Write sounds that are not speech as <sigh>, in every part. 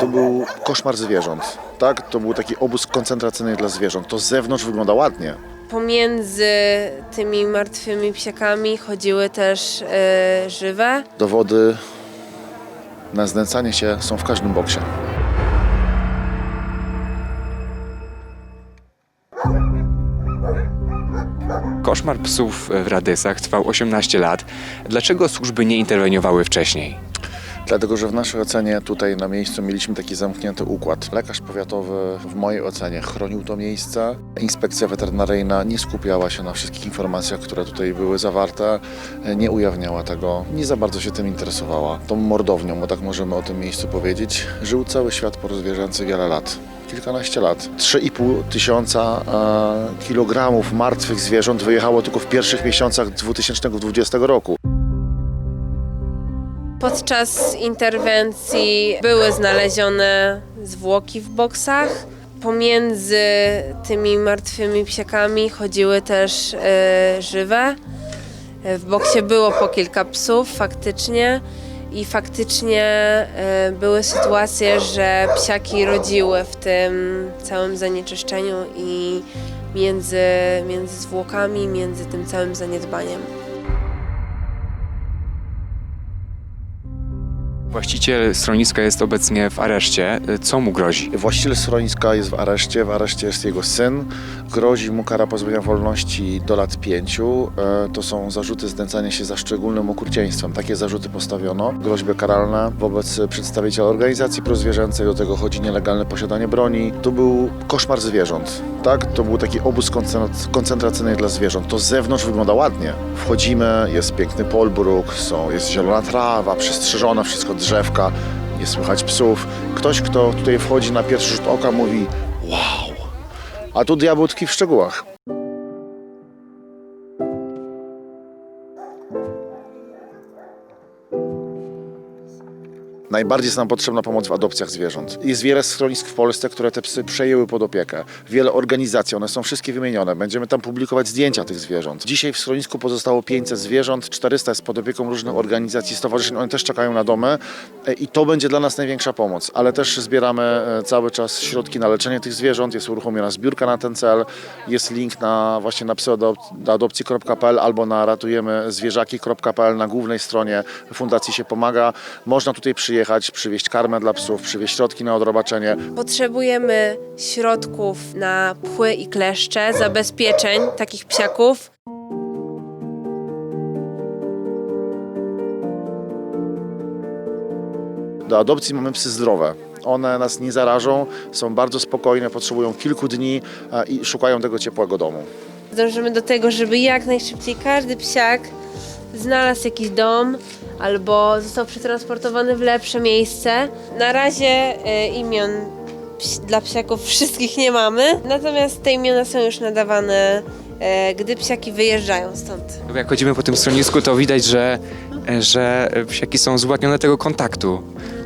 To był koszmar zwierząt, tak? To był taki obóz koncentracyjny dla zwierząt. To z zewnątrz wygląda ładnie. Pomiędzy tymi martwymi psiakami chodziły też e, żywe. Dowody na znęcanie się są w każdym boksie. Koszmar psów w Radysach trwał 18 lat. Dlaczego służby nie interweniowały wcześniej? Dlatego, że w naszej ocenie tutaj na miejscu mieliśmy taki zamknięty układ. Lekarz powiatowy w mojej ocenie chronił to miejsce. Inspekcja weterynaryjna nie skupiała się na wszystkich informacjach, które tutaj były zawarte, nie ujawniała tego, nie za bardzo się tym interesowała. Tą mordownią, bo tak możemy o tym miejscu powiedzieć, żył cały świat porozwierzęcy wiele lat. Kilkanaście lat. 3,5 tysiąca e, kilogramów martwych zwierząt wyjechało tylko w pierwszych miesiącach 2020 roku. Podczas interwencji były znalezione zwłoki w boksach. Pomiędzy tymi martwymi psiakami chodziły też e, żywe. E, W boksie było po kilka psów faktycznie i faktycznie e, były sytuacje, że psiaki rodziły w tym całym zanieczyszczeniu i między, między zwłokami, między tym całym zaniedbaniem. Właściciel schroniska jest obecnie w areszcie. Co mu grozi? Właściciel schroniska jest w areszcie, w areszcie jest jego syn. Grozi mu kara pozbawienia wolności do lat pięciu. E, To są zarzuty znęcania się za szczególnym okrucieństwem. Takie zarzuty postawiono. Groźby karalne wobec przedstawiciela organizacji prozwierzęcej, do tego chodzi nielegalne posiadanie broni. To był koszmar zwierząt, tak? To był taki obóz koncentracyjny dla zwierząt. To z zewnątrz wygląda ładnie. Wchodzimy, jest piękny polbruk, są, jest zielona trawa, przystrzyżone wszystko, drzewka, nie słychać psów. Ktoś, kto tutaj wchodzi na pierwszy rzut oka mówi wow, a tu diabeł w szczegółach. Najbardziej jest nam potrzebna pomoc w adopcjach zwierząt. Jest wiele schronisk w Polsce, które te psy przejęły pod opiekę. Wiele organizacji, one są wszystkie wymienione. Będziemy tam publikować zdjęcia tych zwierząt. Dzisiaj w schronisku pozostało 500 zwierząt, 400 jest pod opieką różnych organizacji, stowarzyszeń. One też czekają na domy E, i to będzie dla nas największa pomoc. Ale też zbieramy e, cały czas środki na leczenie tych zwierząt. Jest uruchomiona zbiórka na ten cel. Jest link na właśnie na psyadopcji.pl albo na ratujemyzwierzaki.pl na głównej stronie Fundacji się pomaga. Można tutaj przyjechać, przywieźć karmę dla psów, przywieźć środki na odrobaczenie. Potrzebujemy środków na pchły i kleszcze, zabezpieczeń takich psiaków. Do adopcji mamy psy zdrowe. One nas nie zarażą, są bardzo spokojne, potrzebują kilku dni e, i szukają tego ciepłego domu. Dążymy do tego, żeby jak najszybciej każdy psiak znalazł jakiś dom albo został przetransportowany w lepsze miejsce. Na razie e, imion ps- dla psiaków <laughs> wszystkich nie mamy, natomiast te imiona są już nadawane, e, gdy psiaki wyjeżdżają stąd. Jak chodzimy po tym schronisku, to widać, że, że psiaki są zładnione tego kontaktu.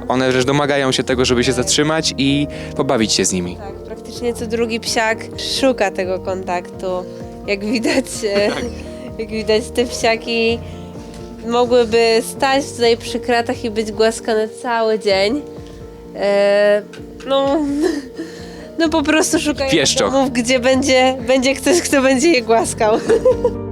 One też domagają się tego, żeby się zatrzymać i pobawić się z nimi. Tak, praktycznie co drugi psiak szuka tego kontaktu. Jak widać, e, jak widać te psiaki mogłyby stać tutaj przy kratach i być głaskane cały dzień. E, no, <laughs> no po prostu szukają Pieszczoch. domów, gdzie będzie, będzie ktoś, kto będzie je głaskał. <laughs>